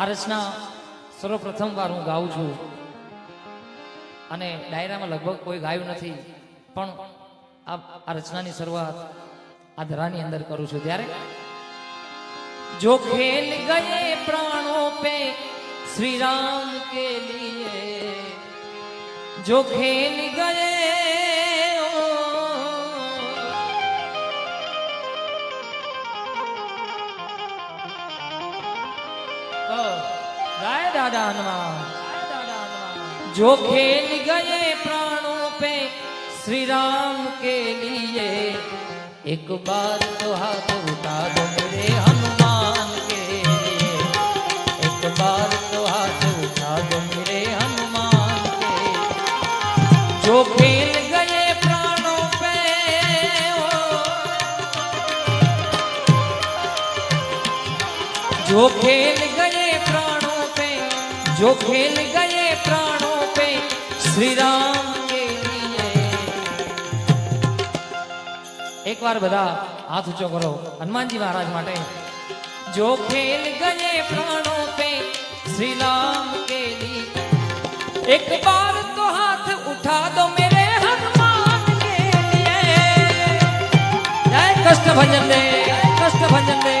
આ રચના સર્વપ્રથમ વાર હું ગાઉં છું. અને ડાયરામાં લગભગ કોઈ ગાયું નથી, પણ આ રચનાની શરૂઆત આ ધરાની અંદર કરું છું. ત્યારે જો ખેલ ગયે પ્રાણો પે શ્રી રામ કે લીએ, જો ખેલ ગયે हनुमान। जो खेल गए प्राणों पे श्री राम के लिए, एक बार तो हाथ उठा दो मेरे हनुमान के लिए एक बार तो हाथ उठा दो मेरे हनुमान के जो खेल गए प्राणों पे जो खेल जो खेल गए प्राणों पे श्री राम के लिए એક વાર બધા હાથ ઊંચો કરો હનુમાનજી મહારાજ માટે जो खेल गए प्राणों पे श्री राम के लिए एक बार तो हाथ उठा दो मेरे हनुमान के लिए जय कष्ट भंजन दे जय कष्ट भंजन दे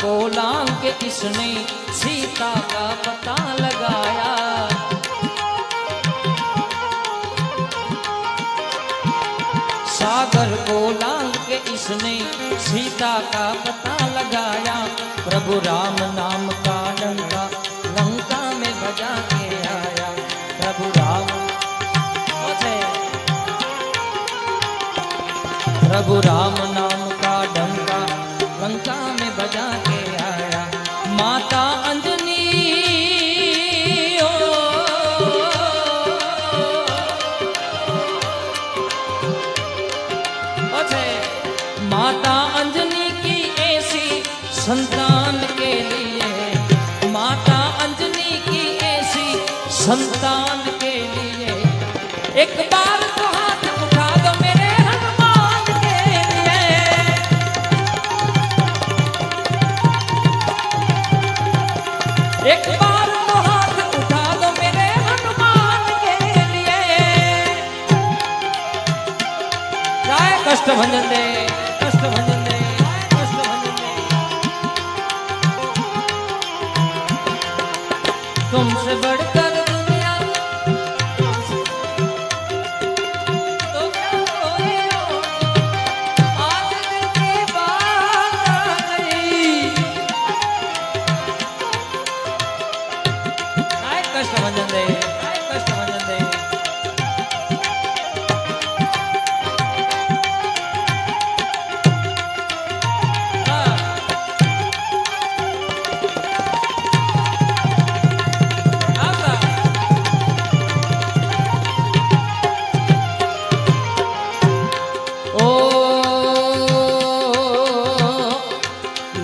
सागर को के इसने सीता का पता लगाया। सागर को लांग के इसने सीता का पता लगाया। प्रभु राम नाम का डंका लंका में बजा के आया। प्रभु राम प्रभु राम नाम ओछे। माता अंजनी की ऐसी संतान के लिए। माता अंजनी की ऐसी संतान के लिए। एक बार तो मेरे हनुमान के लिए। एक बार काय कष्ट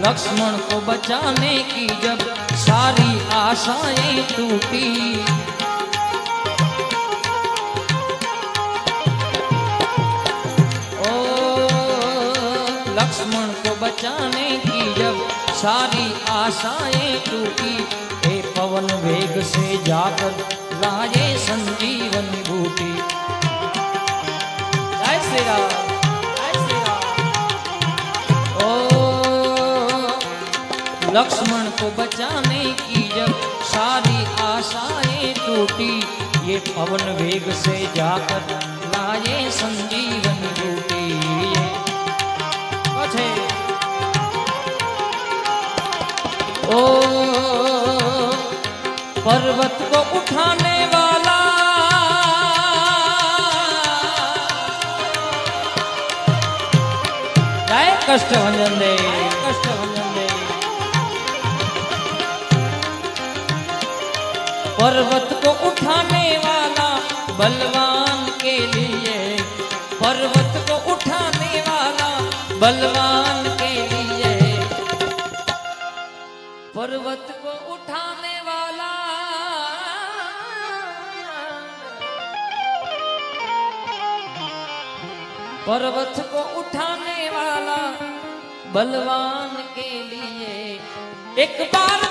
लक्ष्मण को बचाने की जब सारी आशाएँ टूटी। ओ, लक्ष्मण को बचाने की जब सारी आशाएँ टूटी हे पवन वेग से जाकर लाए संजीवन लक्ष्मण को बचाने की जब सारी आशाएँ टूटी। ये पवन वेग से जाकर लाए संजीवन पछे ओ, पर्वत को उठाने वाला। कष्ट भंजन दे। कष्ट पर्वत को उठाने वाला बलवान के लिए। पर्वत को उठाने वाला बलवान के लिए। पर्वत को उठाने वाला पर्वत को उठाने वाला बलवान के लिए। एक बार